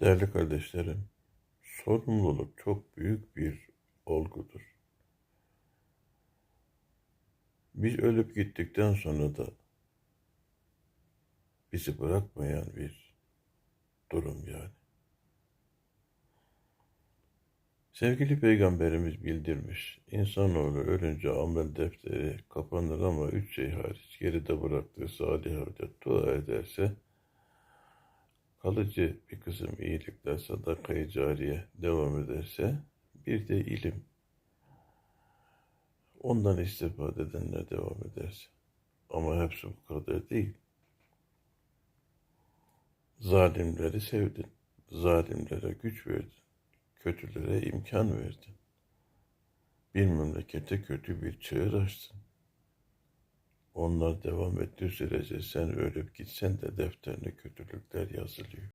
Değerli kardeşlerim, sorumluluk çok büyük bir olgudur. Biz ölüp gittikten sonra da bizi bırakmayan bir durum yani. Sevgili Peygamberimiz bildirmiş, insanoğlu ölünce amel defteri kapanır ama üç şey hariç geride bıraktığı salih avdet dua ederse kalıcı bir kısım iyilikler, sadaka-i cariye devam ederse bir de ilim. Ondan istifade edenler devam ederse. Ama hepsi bu kadar değil. Zalimleri sevdin. Zalimlere güç verdin. Kötülere imkan verdin. Bir memlekete kötü bir çığır açtın. Onlar devam ettiği sürece sen ölüp gitsen de defterine kötülükler yazılıyor.